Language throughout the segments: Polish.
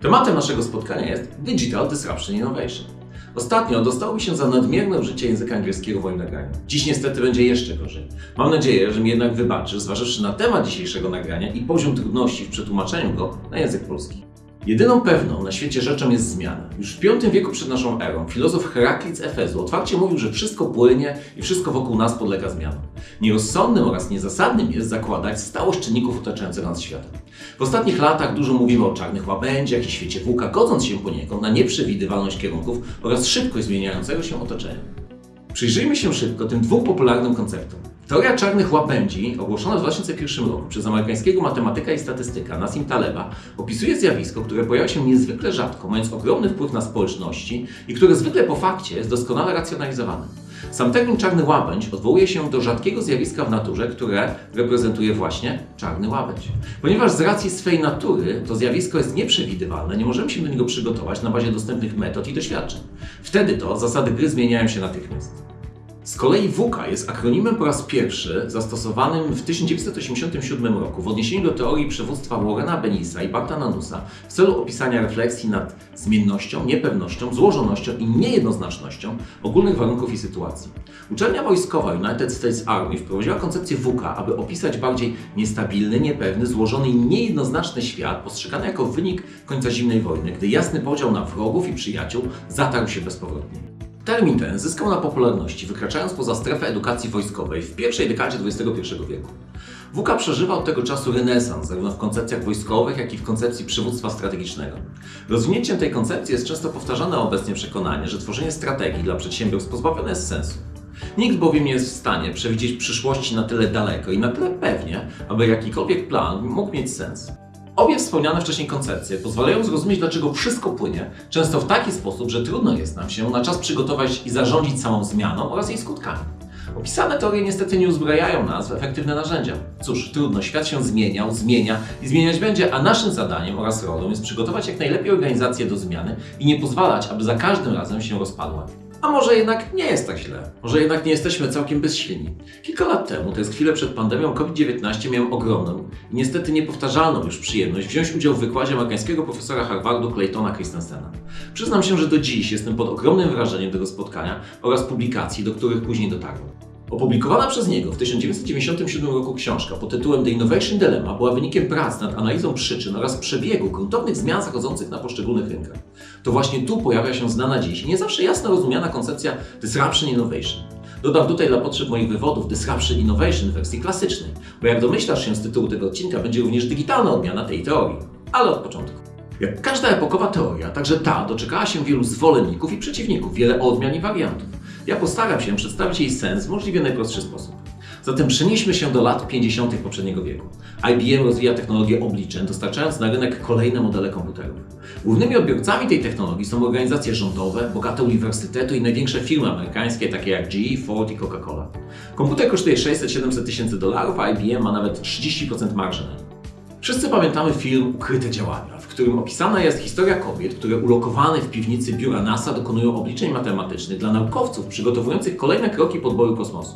Tematem naszego spotkania jest Digital Disruption Innovation. Ostatnio dostało mi się za nadmierne użycie języka angielskiego w moim nagraniu. Dziś niestety będzie jeszcze gorzej. Mam nadzieję, że mi jednak wybaczysz, zważywszy na temat dzisiejszego nagrania i poziom trudności w przetłumaczeniu go na język polski. Jedyną pewną na świecie rzeczą jest zmiana. Już w V wieku przed naszą erą filozof Heraklit z Efezu otwarcie mówił, że wszystko płynie i wszystko wokół nas podlega zmianom. Nierozsądnym oraz niezasadnym jest zakładać stałość czynników otaczającego nas świata. W ostatnich latach dużo mówimy o czarnych łabędziach i świecie włóka, godząc się poniekąd na nieprzewidywalność kierunków oraz szybkość zmieniającego się otoczenia. Przyjrzyjmy się szybko tym dwóm popularnym konceptom. Teoria czarnych łabędzi, ogłoszona w 2001 roku przez amerykańskiego matematyka i statystyka Nassim Taleba, opisuje zjawisko, które pojawia się niezwykle rzadko, mając ogromny wpływ na społeczności i które zwykle po fakcie jest doskonale racjonalizowane. Sam termin czarny łabędź odwołuje się do rzadkiego zjawiska w naturze, które reprezentuje właśnie czarny łabędź. Ponieważ z racji swej natury to zjawisko jest nieprzewidywalne, nie możemy się do niego przygotować na bazie dostępnych metod i doświadczeń. Wtedy to zasady gry zmieniają się natychmiast. Z kolei WUKA jest akronimem po raz pierwszy zastosowanym w 1987 roku w odniesieniu do teorii przywództwa Warrena Benisa i Barta Nanusa w celu opisania refleksji nad zmiennością, niepewnością, złożonością i niejednoznacznością ogólnych warunków i sytuacji. Uczelnia wojskowa United States Army wprowadziła koncepcję WUKA, aby opisać bardziej niestabilny, niepewny, złożony i niejednoznaczny świat postrzegany jako wynik końca zimnej wojny, gdy jasny podział na wrogów i przyjaciół zatarł się bezpowrotnie. Termin ten zyskał na popularności, wykraczając poza strefę edukacji wojskowej w pierwszej dekadzie XXI wieku. WUKA przeżywa od tego czasu renesans, zarówno w koncepcjach wojskowych, jak i w koncepcji przywództwa strategicznego. Rozwinięciem tej koncepcji jest często powtarzane obecnie przekonanie, że tworzenie strategii dla przedsiębiorstw pozbawione jest sensu. Nikt bowiem nie jest w stanie przewidzieć przyszłości na tyle daleko i na tyle pewnie, aby jakikolwiek plan mógł mieć sens. Obie wspomniane wcześniej koncepcje pozwalają zrozumieć, dlaczego wszystko płynie, często w taki sposób, że trudno jest nam się na czas przygotować i zarządzić samą zmianą oraz jej skutkami. Opisane teorie niestety nie uzbrajają nas w efektywne narzędzia. Cóż, trudno, świat się zmieniał, zmienia i zmieniać będzie, a naszym zadaniem oraz rolą jest przygotować jak najlepiej organizację do zmiany i nie pozwalać, aby za każdym razem się rozpadła. A może jednak nie jest tak źle. Może jednak nie jesteśmy całkiem bezsilni. Kilka lat temu, to jest chwilę przed pandemią COVID-19, miałem ogromną i niestety niepowtarzalną już przyjemność wziąć udział w wykładzie amerykańskiego profesora Harvardu Claytona Christensena. Przyznam się, że do dziś jestem pod ogromnym wrażeniem tego spotkania oraz publikacji, do których później dotarłem. Opublikowana przez niego w 1997 roku książka pod tytułem The Innovation Dilemma była wynikiem prac nad analizą przyczyn oraz przebiegu gruntownych zmian zachodzących na poszczególnych rynkach. To właśnie tu pojawia się znana dziś nie zawsze jasno rozumiana koncepcja Disruption Innovation. Dodam tutaj dla potrzeb moich wywodów Disruption Innovation w wersji klasycznej, bo jak domyślasz się z tytułu tego odcinka, będzie również digitalna odmiana tej teorii. Ale od początku. Jak każda epokowa teoria, także ta doczekała się wielu zwolenników i przeciwników, wiele odmian i wariantów. Ja postaram się przedstawić jej sens w możliwie najprostszy sposób. Zatem przenieśmy się do lat 50. poprzedniego wieku. IBM rozwija technologię obliczeń, dostarczając na rynek kolejne modele komputerów. Głównymi odbiorcami tej technologii są organizacje rządowe, bogate uniwersytety i największe firmy amerykańskie, takie jak GE, Ford i Coca-Cola. Komputer kosztuje 600-700 tysięcy dolarów, a IBM ma nawet 30% marży. Wszyscy pamiętamy film Ukryte działania, którym opisana jest historia kobiet, które ulokowane w piwnicy biura NASA dokonują obliczeń matematycznych dla naukowców przygotowujących kolejne kroki podboju kosmosu.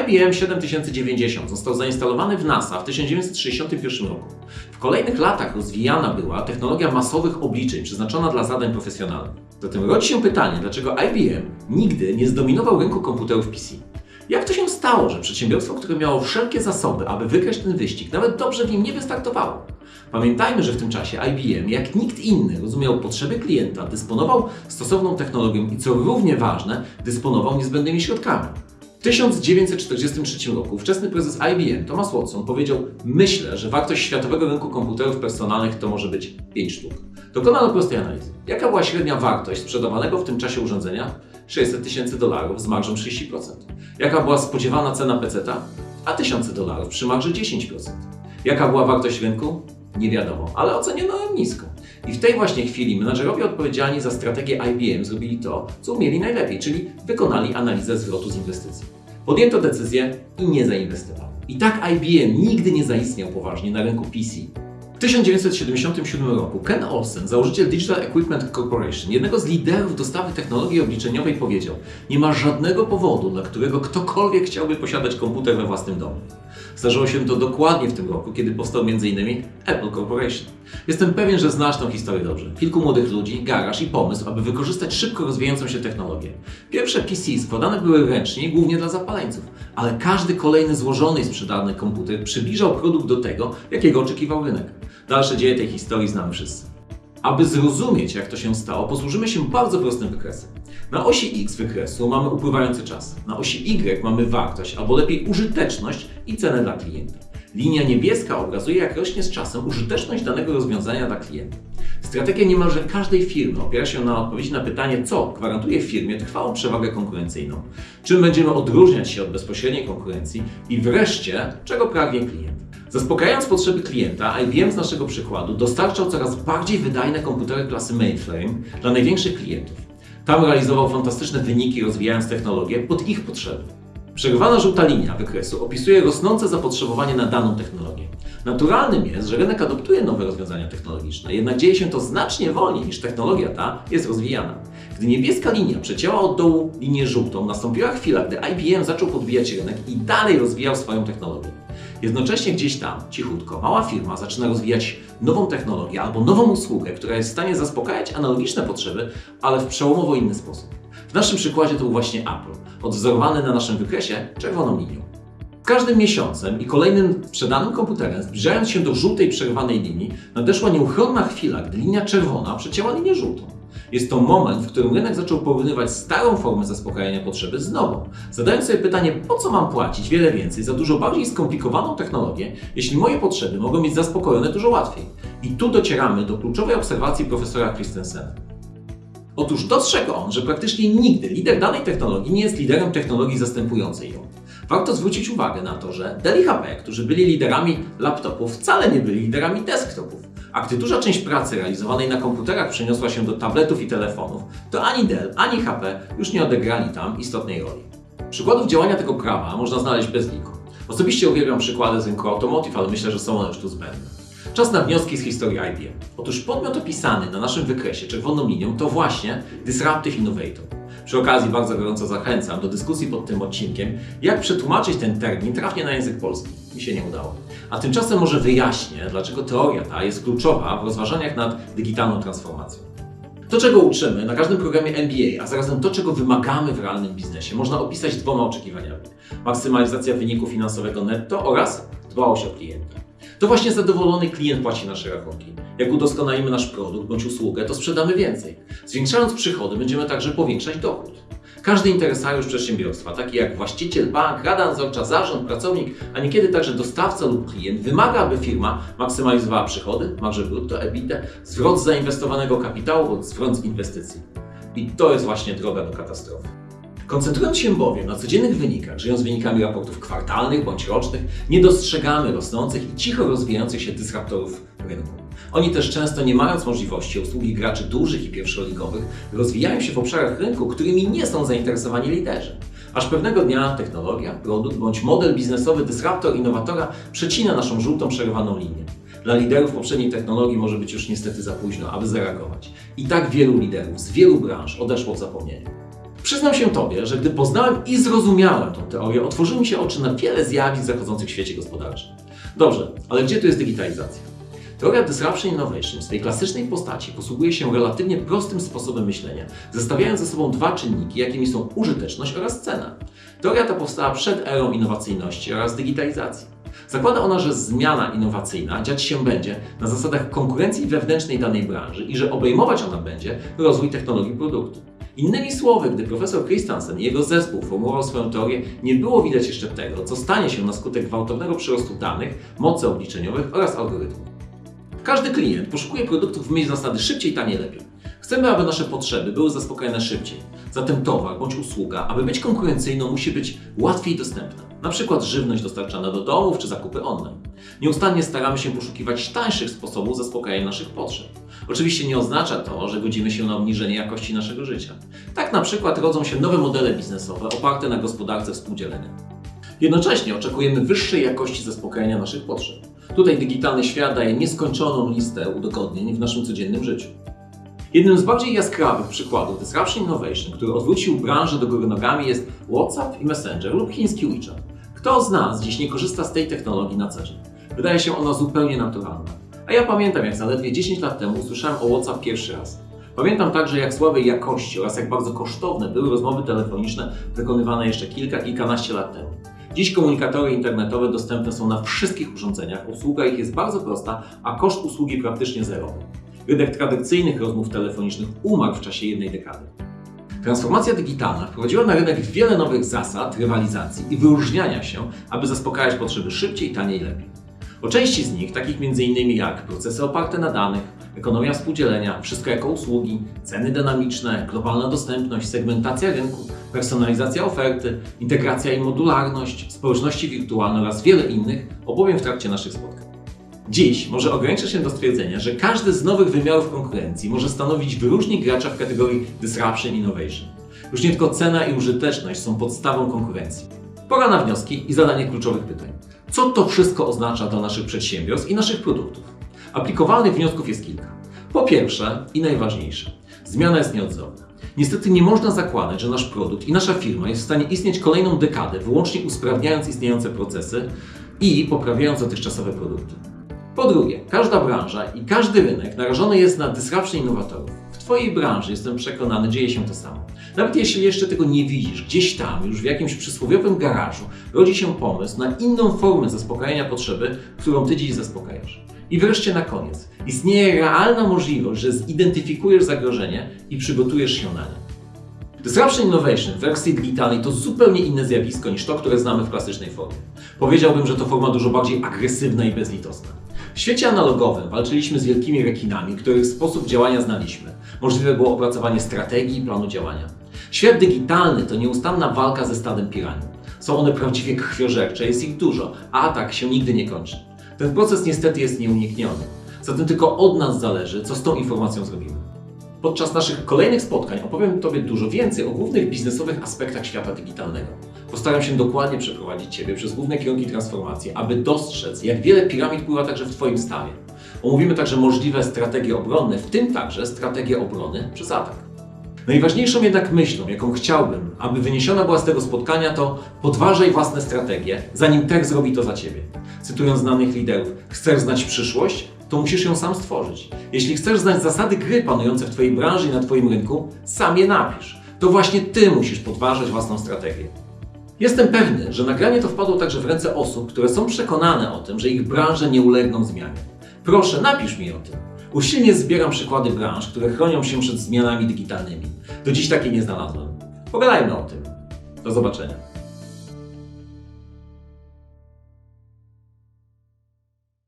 IBM 7090 został zainstalowany w NASA w 1961 roku. W kolejnych latach rozwijana była technologia masowych obliczeń przeznaczona dla zadań profesjonalnych. Zatem rodzi się pytanie, dlaczego IBM nigdy nie zdominował rynku komputerów PC. Jak to się stało, że przedsiębiorstwo, które miało wszelkie zasoby, aby wygrać ten wyścig, nawet dobrze w nim nie wystartowało? Pamiętajmy, że w tym czasie IBM, jak nikt inny, rozumiał potrzeby klienta, dysponował stosowną technologią i co równie ważne, dysponował niezbędnymi środkami. W 1943 roku ówczesny prezes IBM Thomas Watson powiedział: Myślę, że wartość światowego rynku komputerów personalnych to może być 5 sztuk. Dokonano prostej analizy. Jaka była średnia wartość sprzedawanego w tym czasie urządzenia? 600 tysięcy dolarów z marżą 30%. Jaka była spodziewana cena PC-ta? A tysiące dolarów przy marży 10%. Jaka była wartość rynku? Nie wiadomo, ale oceniono ją nisko. I w tej właśnie chwili menadżerowie odpowiedzialni za strategię IBM zrobili to, co umieli najlepiej, czyli wykonali analizę zwrotu z inwestycji. Podjęto decyzję i nie zainwestowano. I tak IBM nigdy nie zaistniał poważnie na rynku PC. W 1977 roku Ken Olsen, założyciel Digital Equipment Corporation, jednego z liderów dostawy technologii obliczeniowej, powiedział: Nie ma żadnego powodu, dla którego ktokolwiek chciałby posiadać komputer we własnym domu. Zdarzyło się to dokładnie w tym roku, kiedy powstał m.in. Apple Corporation. Jestem pewien, że znasz tę historię dobrze. Kilku młodych ludzi, garaż i pomysł, aby wykorzystać szybko rozwijającą się technologię. Pierwsze PC składane były ręcznie, głównie dla zapaleńców, ale każdy kolejny złożony i sprzedany komputer przybliżał produkt do tego, jakiego oczekiwał rynek. Dalsze dzieje tej historii znamy wszyscy. Aby zrozumieć, jak to się stało, posłużymy się bardzo prostym wykresem. Na osi X wykresu mamy upływający czas, na osi Y mamy wartość, albo lepiej użyteczność i cenę dla klienta. Linia niebieska obrazuje, jak rośnie z czasem użyteczność danego rozwiązania dla klienta. Strategia niemalże każdej firmy opiera się na odpowiedzi na pytanie, co gwarantuje firmie trwałą przewagę konkurencyjną, czym będziemy odróżniać się od bezpośredniej konkurencji i wreszcie, czego pragnie klient. Zaspokajając potrzeby klienta, IBM z naszego przykładu dostarczał coraz bardziej wydajne komputery klasy mainframe dla największych klientów. Tam realizował fantastyczne wyniki, rozwijając technologię pod ich potrzeby. Przerywana żółta linia wykresu opisuje rosnące zapotrzebowanie na daną technologię. Naturalnym jest, że rynek adoptuje nowe rozwiązania technologiczne, jednak dzieje się to znacznie wolniej niż technologia ta jest rozwijana. Gdy niebieska linia przecięła od dołu linię żółtą, nastąpiła chwila, gdy IBM zaczął podbijać rynek i dalej rozwijał swoją technologię. Jednocześnie gdzieś tam, cichutko, mała firma zaczyna rozwijać nową technologię albo nową usługę, która jest w stanie zaspokajać analogiczne potrzeby, ale w przełomowo inny sposób. W naszym przykładzie to był właśnie Apple, odwzorowany na naszym wykresie czerwoną linią. Każdym miesiącem i kolejnym sprzedanym komputerem, zbliżając się do żółtej przerwanej linii, nadeszła nieuchronna chwila, gdy linia czerwona przecięła linię żółtą. Jest to moment, w którym rynek zaczął porównywać starą formę zaspokajania potrzeby z nową, zadając sobie pytanie, po co mam płacić wiele więcej za dużo bardziej skomplikowaną technologię, jeśli moje potrzeby mogą być zaspokojone dużo łatwiej. I tu docieramy do kluczowej obserwacji profesora Christensena. Otóż dostrzegł on, że praktycznie nigdy lider danej technologii nie jest liderem technologii zastępującej ją. Warto zwrócić uwagę na to, że Dell i HP, którzy byli liderami laptopów, wcale nie byli liderami desktopów. A gdy duża część pracy realizowanej na komputerach przeniosła się do tabletów i telefonów, to ani Dell, ani HP już nie odegrali tam istotnej roli. Przykładów działania tego prawa można znaleźć bez liku. Osobiście uwielbiam przykłady z rynku automotive, ale myślę, że są one już tu zbędne. Czas na wnioski z historii IBM. Otóż podmiot opisany na naszym wykresie czerwoną linią to właśnie Disruptive Innovator. Przy okazji bardzo gorąco zachęcam do dyskusji pod tym odcinkiem, jak przetłumaczyć ten termin trafnie na język polski. Mi się nie udało. A tymczasem może wyjaśnię, dlaczego teoria ta jest kluczowa w rozważaniach nad digitalną transformacją. To, czego uczymy na każdym programie MBA, a zarazem to, czego wymagamy w realnym biznesie, można opisać dwoma oczekiwaniami. Maksymalizacja wyniku finansowego netto oraz dbałość o klienta. To właśnie zadowolony klient płaci nasze rachunki. Jak udoskonalimy nasz produkt bądź usługę, to sprzedamy więcej. Zwiększając przychody, będziemy także powiększać dochód. Każdy interesariusz przedsiębiorstwa, taki jak właściciel, bank, rada nadzorcza, zarząd, pracownik, a niekiedy także dostawca lub klient, wymaga, aby firma maksymalizowała przychody, marże brutto, EBITDA, zwrot zainwestowanego kapitału bądź zwrot z inwestycji. I to jest właśnie droga do katastrofy. Koncentrując się bowiem na codziennych wynikach, żyjąc wynikami raportów kwartalnych bądź rocznych, nie dostrzegamy rosnących i cicho rozwijających się dysruptorów rynku. Oni też często, nie mając możliwości obsługi graczy dużych i pierwszoligowych, rozwijają się w obszarach rynku, którymi nie są zainteresowani liderzy. Aż pewnego dnia technologia, produkt bądź model biznesowy dysruptor innowatora przecina naszą żółtą przerywaną linię. Dla liderów poprzedniej technologii może być już niestety za późno, aby zareagować. I tak wielu liderów z wielu branż odeszło w zapomnienie. Przyznam się Tobie, że gdy poznałem i zrozumiałem tę teorię, otworzyły mi się oczy na wiele zjawisk zachodzących w świecie gospodarczym. Dobrze, ale gdzie tu jest digitalizacja? Teoria Disruption Innovation w swej klasycznej postaci posługuje się relatywnie prostym sposobem myślenia, zestawiając ze sobą dwa czynniki, jakimi są użyteczność oraz cena. Teoria ta powstała przed erą innowacyjności oraz digitalizacji. Zakłada ona, że zmiana innowacyjna dziać się będzie na zasadach konkurencji wewnętrznej danej branży i że obejmować ona będzie rozwój technologii produktu. Innymi słowy, gdy profesor Christensen i jego zespół formułował swoją teorię, nie było widać jeszcze tego, co stanie się na skutek gwałtownego przyrostu danych, mocy obliczeniowych oraz algorytmów. Każdy klient poszukuje produktów w myśl zasady szybciej, taniej, lepiej. Chcemy, aby nasze potrzeby były zaspokojone szybciej. Zatem towar bądź usługa, aby być konkurencyjną, musi być łatwiej dostępna. Na przykład żywność dostarczana do domów czy zakupy online. Nieustannie staramy się poszukiwać tańszych sposobów zaspokajania naszych potrzeb. Oczywiście nie oznacza to, że godzimy się na obniżenie jakości naszego życia. Tak na przykład rodzą się nowe modele biznesowe oparte na gospodarce współdzielenia. Jednocześnie oczekujemy wyższej jakości zaspokajania naszych potrzeb. Tutaj digitalny świat daje nieskończoną listę udogodnień w naszym codziennym życiu. Jednym z bardziej jaskrawych przykładów Disruption Innovation, który odwrócił branżę do góry nogami jest WhatsApp i Messenger lub chiński WeChat. Kto z nas dziś nie korzysta z tej technologii na co dzień? Wydaje się ona zupełnie naturalna. A ja pamiętam, jak zaledwie 10 lat temu usłyszałem o WhatsApp pierwszy raz. Pamiętam także, jak słabej jakości oraz jak bardzo kosztowne były rozmowy telefoniczne wykonywane jeszcze kilka, kilkanaście lat temu. Dziś komunikatory internetowe dostępne są na wszystkich urządzeniach, obsługa ich jest bardzo prosta, a koszt usługi praktycznie zerowy. Rynek tradycyjnych rozmów telefonicznych umarł w czasie jednej dekady. Transformacja digitalna wprowadziła na rynek wiele nowych zasad rywalizacji i wyróżniania się, aby zaspokajać potrzeby szybciej, taniej, lepiej. O części z nich, takich m.in. jak procesy oparte na danych, ekonomia współdzielenia, wszystko jako usługi, ceny dynamiczne, globalna dostępność, segmentacja rynku, personalizacja oferty, integracja i modularność, społeczności wirtualne oraz wiele innych opowiem w trakcie naszych spotkań. Dziś może ograniczę się do stwierdzenia, że każdy z nowych wymiarów konkurencji może stanowić wyróżnik gracza w kategorii Disruption Innovation. Już nie tylko cena i użyteczność są podstawą konkurencji. Pora na wnioski i zadanie kluczowych pytań. Co to wszystko oznacza dla naszych przedsiębiorstw i naszych produktów? Aplikowalnych wniosków jest kilka. Po pierwsze i najważniejsze, zmiana jest nieodzowna. Niestety nie można zakładać, że nasz produkt i nasza firma jest w stanie istnieć kolejną dekadę, wyłącznie usprawniając istniejące procesy i poprawiając dotychczasowe produkty. Po drugie, każda branża i każdy rynek narażony jest na disruption innowatorów. Twojej branży, jestem przekonany, dzieje się to samo. Nawet jeśli jeszcze tego nie widzisz, gdzieś tam, już w jakimś przysłowiowym garażu, rodzi się pomysł na inną formę zaspokajania potrzeby, którą Ty dziś zaspokajasz. I wreszcie na koniec, istnieje realna możliwość, że zidentyfikujesz zagrożenie i przygotujesz się na nie. Disruption Innovation w wersji digitalnej to zupełnie inne zjawisko niż to, które znamy w klasycznej formie. Powiedziałbym, że to forma dużo bardziej agresywna i bezlitosna. W świecie analogowym walczyliśmy z wielkimi rekinami, których sposób działania znaliśmy. Możliwe było opracowanie strategii i planu działania. Świat digitalny to nieustanna walka ze stadem piranii. Są one prawdziwie krwiożercze, jest ich dużo, a atak się nigdy nie kończy. Ten proces niestety jest nieunikniony. Zatem tylko od nas zależy, co z tą informacją zrobimy. Podczas naszych kolejnych spotkań opowiem Tobie dużo więcej o głównych biznesowych aspektach świata digitalnego. Postaram się dokładnie przeprowadzić Ciebie przez główne kierunki transformacji, aby dostrzec, jak wiele piramid pływa także w Twoim stawie. Omówimy także możliwe strategie obronne, w tym także strategię obrony przez atak. Najważniejszą jednak myślą, jaką chciałbym, aby wyniesiona była z tego spotkania, to podważaj własne strategie, zanim tech zrobi to za Ciebie. Cytując znanych liderów, chcesz znać przyszłość? To musisz ją sam stworzyć. Jeśli chcesz znać zasady gry panujące w Twojej branży i na Twoim rynku, sam je napisz. To właśnie Ty musisz podważać własną strategię. Jestem pewny, że nagranie to wpadło także w ręce osób, które są przekonane o tym, że ich branże nie ulegną zmianie. Proszę, napisz mi o tym. Usilnie zbieram przykłady branż, które chronią się przed zmianami digitalnymi. Do dziś takiej nie znalazłem. Pogadajmy o tym. Do zobaczenia.